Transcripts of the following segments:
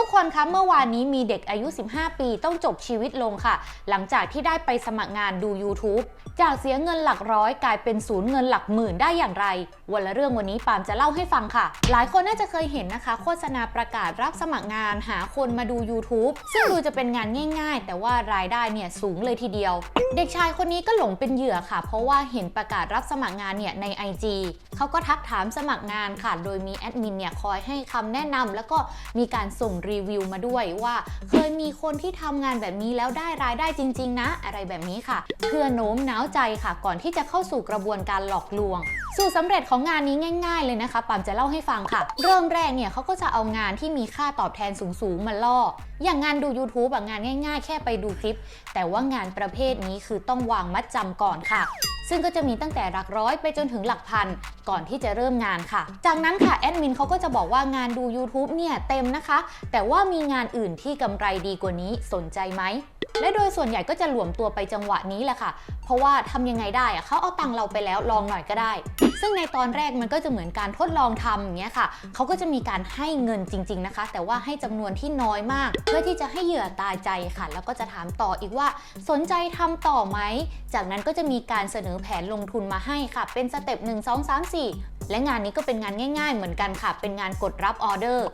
ทุกคนคะเมื่อวานนี้มีเด็กอายุ 15 ปีต้องจบชีวิตลงค่ะ หลังจากที่ได้ไปสมัครงานดู YouTube จากเสียเงินหลักร้อยกลายเป็นศูนย์เงินหลักหมื่นได้อย่างไร วันละเรื่องวันนี้ปามจะเล่าให้ฟังค่ะ หลายคนน่าจะเคยเห็นนะคะ โฆษณาประกาศรับสมัครงานหาคนมาดู YouTube ซึ่งดูจะเป็นงานง่าย ๆ แต่ว่ารายได้เนี่ยสูงเลยทีเดียว เด็กชายคนนี้ก็หลงเป็นเหยื่อค่ะ เพราะว่าเห็นประกาศรับสมัครงานเนี่ยใน IG เขาก็ทักถามสมัครงานค่ะ โดยมีแอดมินเนี่ยคอยให้คำแนะนำแล้วก็มีการส่งรีวิวมาด้วยว่า เคยมีคนที่ทำงานแบบนี้แล้วได้รายได้จริง ๆ นะ อะไรแบบนี้ค่ะ เพื่อโน้มน้าวใจค่ะ ก่อนที่จะเข้าสู่กระบวนการหลอกลวงสูตรสำเร็จของงานนี้ง่าย ๆ เลยนะคะปามจะเล่าให้ฟังค่ะ เริ่มแรกเนี่ยเขาก็จะเอางานที่มีค่าตอบแทนสูง ๆ มาล่อ อย่างงานดู YouTube อะงานง่าย ๆ แค่ไปดูคลิป แต่ว่างานประเภทนี้คือต้องวางมัดจำก่อนค่ะ ซึ่งก็จะมีตั้งแต่หลักร้อยไปจนถึงหลักพันก่อนที่จะเริ่มงานค่ะ จากนั้นค่ะแอดมินเขาก็จะบอกว่างานดู YouTube เนี่ยเต็มนะคะ แต่ว่ามีงานอื่นที่กำไรดีกว่านี้สนใจไหม และโดยส่วนใหญ่ก็จะหลวมตัวไปจังหวะนี้แหละค่ะ เพราะว่าทำยังไงได้อะเขาเอาตังเราไปแล้วลองหน่อยก็ได้ ซึ่งในตอนแรกมันก็จะเหมือนการทดลองทำอย่างเงี้ยค่ะ เขาก็จะมีการให้เงินจริง ๆนะคะ แต่ว่าให้จำนวนที่น้อยมาก เพื่อที่จะให้เหยื่อตายใจค่ะ แล้วก็จะถามต่ออีกว่าสนใจทำต่อไหม จากนั้นก็จะมีการเสนอแผนลงทุนมาให้ค่ะ เป็นสเต็ป1 2 3 4 และงานนี้ก็เป็นงานง่าย ๆ เหมือนกันค่ะ เป็นงานกดรับออเดอร์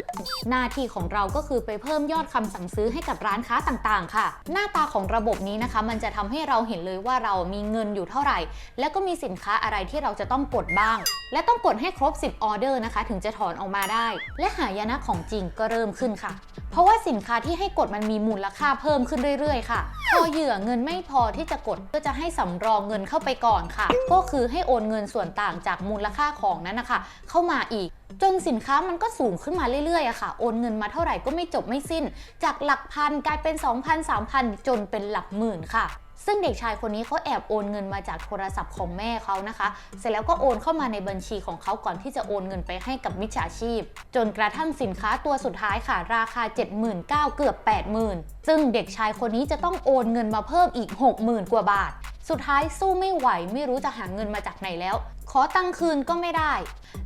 หน้าที่ของเราก็คือไปเพิ่มยอดคำสั่งซื้อให้กับร้านค้าต่างๆ ค่ะ หน้าตาของระบบนี้นะคะ มันจะทำให้เราเห็นเลยว่าเรามีเงินอยู่เท่าไหร่ แล้วก็มีสินค้าอะไรที่เราจะต้องกดบ้าง และต้องกดให้ครบ 10ออเดอร์นะคะ ถึงจะถอนออกมาได้ และหายนะของจริงก็เริ่มขึ้นค่ะ เพราะว่าสินค้าที่ให้กดมันมีมูลค่าเพิ่มขึ้นเรื่อยๆ ค่ะ พอเหยื่อเงินไม่พอที่จะกดก็จะให้สำรองเงินเข้าไปก่อนค่ะ ก็คือให้โอนเงินส่วนต่างจากมูลค่าของนั้นนะคะ เข้ามาอีก จนสินค้ามันก็สูงขึ้นมาเรื่อยๆอะค่ะ โอนเงินมาเท่าไหร่ก็ไม่จบไม่สิ้น จากหลักพันกลายเป็น 2,000 3,000 จนเป็นหลักหมื่นค่ะ ซึ่งเด็กชายคนนี้เขาแอบโอนเงินมาจากโทรศัพท์ของแม่เขานะคะ เสร็จแล้วก็โอนเข้ามาในบัญชีของเขาก่อนที่จะโอนเงินไปให้กับมิจฉาชีพ จนกระทั่งสินค้าตัวสุดท้ายค่ะ ราคา 79,000เกือบ 80,000 ซึ่งเด็กชายคนนี้จะต้องโอนเงินมาเพิ่มอีก 60,000 กว่าบาท สุดท้ายสู้ไม่ไหวไม่รู้จะหาเงินมาจากไหนแล้ว ขอตังค์คืนก็ไม่ได้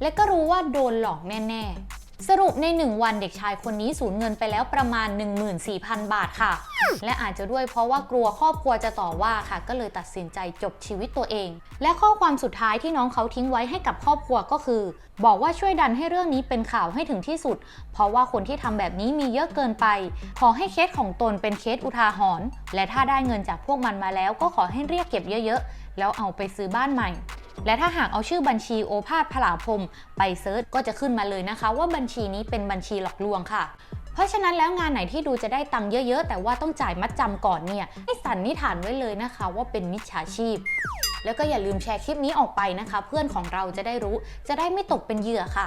และก็รู้ว่าโดนหลอกแน่ ๆ สรุปใน 1 วันเด็กชายคนนี้สูญเงินไปแล้วประมาณ 14,000 บาทค่ะ และอาจจะด้วยเพราะว่ากลัวครอบครัวจะต่อว่าค่ะ ก็เลยตัดสินใจจบชีวิตตัวเอง และข้อความสุดท้ายที่น้องเขาทิ้งไว้ให้กับครอบครัวก็คือ บอกว่าช่วยดันให้เรื่องนี้เป็นข่าวให้ถึงที่สุด เพราะว่าคนที่ทำแบบนี้มีเยอะเกินไป ขอให้เคสของตนเป็นเคสอุทาหรณ์และถ้าได้เงินจากพวกมันมาแล้วก็ขอให้เรียกเก็บเยอะๆแล้วเอาไปซื้อบ้านใหม่ และถ้าหากเอาชื่อบัญชีโอภาสพลาพรมไปเซิร์ชก็จะขึ้นมาเลยนะคะ ว่าบัญชีนี้เป็นบัญชีหลอกลวงค่ะเพราะฉะนั้นแล้วงานไหนที่ดูจะได้ตังค์เยอะๆ แต่ว่าต้องจ่ายมัดจำก่อนเนี่ยให้สันนิษฐานไว้เลยนะคะว่าเป็นมิจฉาชีพ แล้วก็อย่าลืมแชร์คลิปนี้ออกไปนะคะ เพื่อนของเราจะได้รู้จะได้ไม่ตกเป็นเหยื่อค่ะ